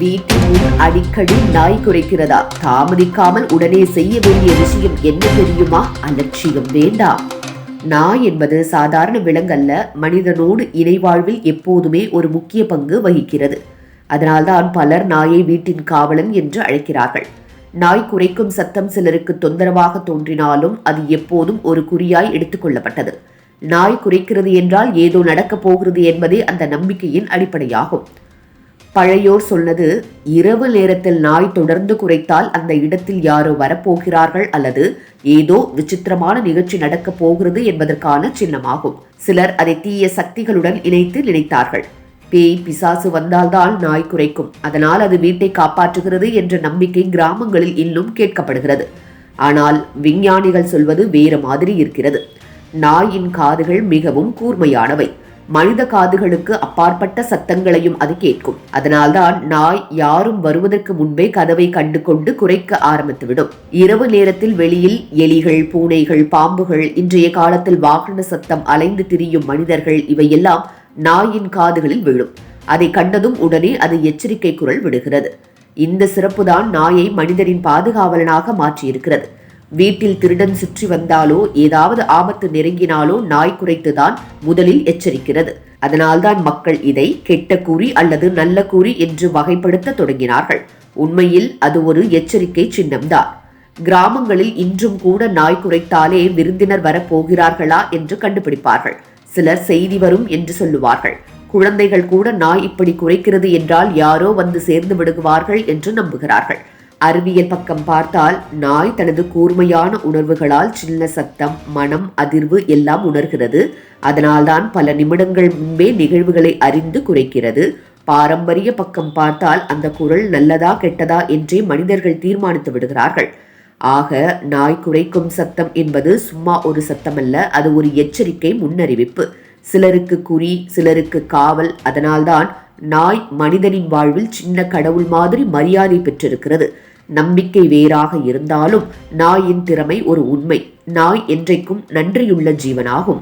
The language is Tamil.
வீட்டில் அடிக்கடி நாய் குறைக்கிறதா? தாமதிக்காமல் உடனே செய்ய வேண்டிய விஷயம் என்ன தெரியுமா? அலட்சியம் வேண்டாம். நாய் என்பது சாதாரண விலங்கல்ல மனிதனோடு இணைவாழ்வில் எப்போதுமே ஒரு முக்கிய பங்கு வகிக்கிறது. அதனால்தான் பலர் நாயை வீட்டின் காவலன் என்று அழைக்கிறார்கள். நாய் குறைக்கும் சத்தம் சிலருக்கு தொந்தரவாக தோன்றினாலும் அது எப்போதும் ஒரு குறியாய் எடுத்துக்கொள்ளப்பட்டது நாய் குறைக்கிறது என்றால் ஏதோ நடக்கப் போகிறது என்பதே அந்த நம்பிக்கையின் அடிப்படையாகும். பழையோர் சொன்னது இரவு நேரத்தில் நாய் தொடர்ந்து குறைத்தால் அந்த இடத்தில் யாரோ வரப்போகிறார்கள் அல்லது ஏதோ விசித்திரமான நிகழ்ச்சி நடக்கப் போகிறது என்பதற்கான சின்னமாகும். சிலர் அதை தீய சக்திகளுடன் இணைத்து நினைத்தார்கள். பேய் பிசாசு வந்தால்தான் நாய் குறைக்கும் அதனால் அது வீட்டை காப்பாற்றுகிறது என்ற நம்பிக்கை கிராமங்களில் இன்னும் கேட்கப்படுகிறது. ஆனால் விஞ்ஞானிகள் சொல்வது வேறு மாதிரி இருக்கிறது. நாயின் காதுகள் மிகவும் கூர்மையானவை. மனித காதுகளுக்கு அப்பாற்பட்ட சத்தங்களையும் அது கேட்கும். அதனால்தான் நாய் யாரும் வருவதற்கு முன்பே கதவை கண்டு கொண்டு குறைக்க ஆரம்பித்துவிடும். இரவு நேரத்தில் வெளியில் எலிகள் பூனைகள் பாம்புகள் இன்றைய காலத்தில் வாகன சத்தம் அலைந்து திரியும் மனிதர்கள் இவையெல்லாம் நாயின் காதுகளில் விழும். அதை கண்டதும் உடனே அது எச்சரிக்கை குரல் விடுகிறது. இந்த சிறப்புதான் நாயை மனிதரின் பாதுகாவலனாக மாற்றியிருக்கிறது. வீட்டில் திருடன் சுற்றி வந்தாலோ ஏதாவது ஆபத்து நெருங்கினாலோ நாய் குறைத்துதான் முதலில் எச்சரிக்கிறது. அதனால்தான் மக்கள் இதை கெட்ட கூறி அல்லது நல்ல கூறி என்று வகைப்படுத்த தொடங்கினார்கள். உண்மையில் அது ஒரு எச்சரிக்கை சின்னம்தான். கிராமங்களில் இன்றும் கூட நாய் குறைத்தாலே விருந்தினர் வரப்போகிறார்களா என்று கண்டுபிடிப்பார்கள். சிலர் செய்தி வரும் என்று சொல்லுவார்கள். குழந்தைகள் கூட நாய் இப்படி குறைக்கிறது என்றால் யாரோ வந்து சேர்ந்து விடுவார்கள் என்று நம்புகிறார்கள். அறிவியல் பக்கம் பார்த்தால் நாய் தனது கூர்மையான உணர்வுகளால் சின்ன சத்தம் மனம் அதிர்வு எல்லாம் உணர்கிறது. அதனால்தான் பல நிமிடங்கள் முன்பே நிகழ்வுகளை அறிந்து குறைக்கிறது. பாரம்பரிய பக்கம் பார்த்தால் அந்த குரல் நல்லதா கெட்டதா என்றே மனிதர்கள் தீர்மானித்து விடுகிறார்கள். ஆக நாய் குறைக்கும் சத்தம் என்பது சும்மா ஒரு சத்தமல்ல அது ஒரு எச்சரிக்கை முன்னறிவிப்பு. சிலருக்கு குறி சிலருக்கு காவல். அதனால்தான் நாய் மனிதனின் வாழ்வில் சின்ன கடவுள் மாதிரி மரியாதை பெற்றிருக்கிறது. நம்பிக்கை வேறாக இருந்தாலும் நாயின் திறமை ஒரு உண்மை. நாய் என்றைக்கும் நன்றியுள்ள ஜீவனாகும்.